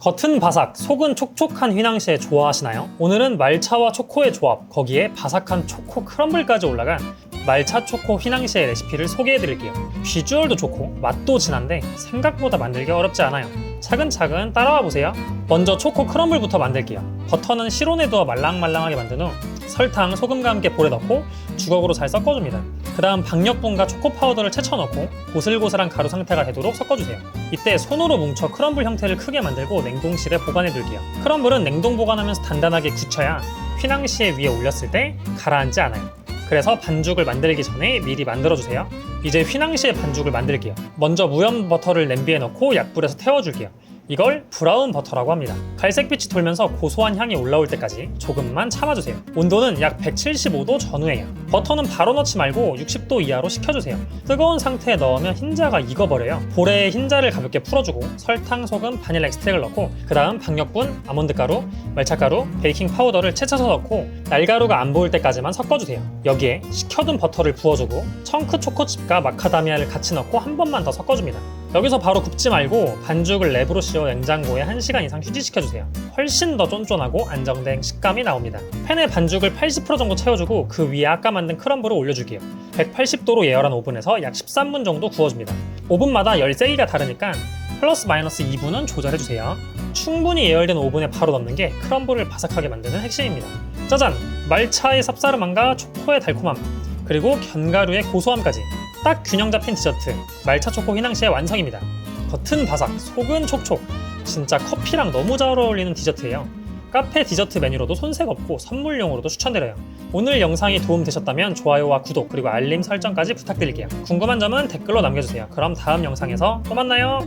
겉은 바삭, 속은 촉촉한 휘낭시에 좋아하시나요? 오늘은 말차와 초코의 조합, 거기에 바삭한 초코 크럼블까지 올라간 말차 초코 휘낭시에 레시피를 소개해드릴게요. 비주얼도 좋고 맛도 진한데 생각보다 만들기 어렵지 않아요. 차근차근 따라와 보세요. 먼저 초코 크럼블부터 만들게요. 버터는 실온에 두어 말랑말랑하게 만든 후 설탕, 소금과 함께 볼에 넣고 주걱으로 잘 섞어줍니다. 그 다음 박력분과 초코 파우더를 채쳐 넣고 고슬고슬한 가루 상태가 되도록 섞어주세요. 이때 손으로 뭉쳐 크럼블 형태를 크게 만들고 냉동실에 보관해 둘게요. 크럼블은 냉동 보관하면서 단단하게 굳혀야 휘낭시에 위에 올렸을 때 가라앉지 않아요. 그래서 반죽을 만들기 전에 미리 만들어주세요. 이제 휘낭시에 반죽을 만들게요. 먼저 무염 버터를 냄비에 넣고 약불에서 태워줄게요. 이걸 브라운 버터라고 합니다. 갈색빛이 돌면서 고소한 향이 올라올 때까지 조금만 참아주세요. 온도는 약 175도 전후에요. 버터는 바로 넣지 말고 60도 이하로 식혀주세요. 뜨거운 상태에 넣으면 흰자가 익어버려요. 볼에 흰자를 가볍게 풀어주고 설탕, 소금, 바닐라 엑스트랙을 넣고 그 다음 박력분, 아몬드 가루, 말차가루, 베이킹 파우더를 채쳐서 넣고 날가루가 안 보일 때까지만 섞어주세요. 여기에 식혀둔 버터를 부어주고 청크 초코칩과 마카다미아를 같이 넣고 한 번만 더 섞어줍니다. 여기서 바로 굽지 말고 반죽을 랩으로 씌워 냉장고에 1시간 이상 휴지시켜주세요. 훨씬 더 쫀쫀하고 안정된 식감이 나옵니다. 팬에 반죽을 80% 정도 채워주고 그 위에 아까 만든 크럼블을 올려줄게요. 180도로 예열한 오븐에서 약 13분 정도 구워줍니다. 오븐마다 열 세기가 다르니까 플러스 마이너스 2분은 조절해주세요. 충분히 예열된 오븐에 바로 넣는 게 크럼블을 바삭하게 만드는 핵심입니다. 짜잔! 말차의 쌉싸름함과 초코의 달콤함, 그리고 견가루의 고소함까지 딱 균형 잡힌 디저트 말차 초코 휘낭시의 완성입니다. 겉은 바삭, 속은 촉촉. 진짜 커피랑 너무 잘 어울리는 디저트예요. 카페 디저트 메뉴로도 손색 없고 선물용으로도 추천드려요. 오늘 영상이 도움되셨다면 좋아요와 구독 그리고 알림 설정까지 부탁드릴게요. 궁금한 점은 댓글로 남겨주세요. 그럼 다음 영상에서 또 만나요.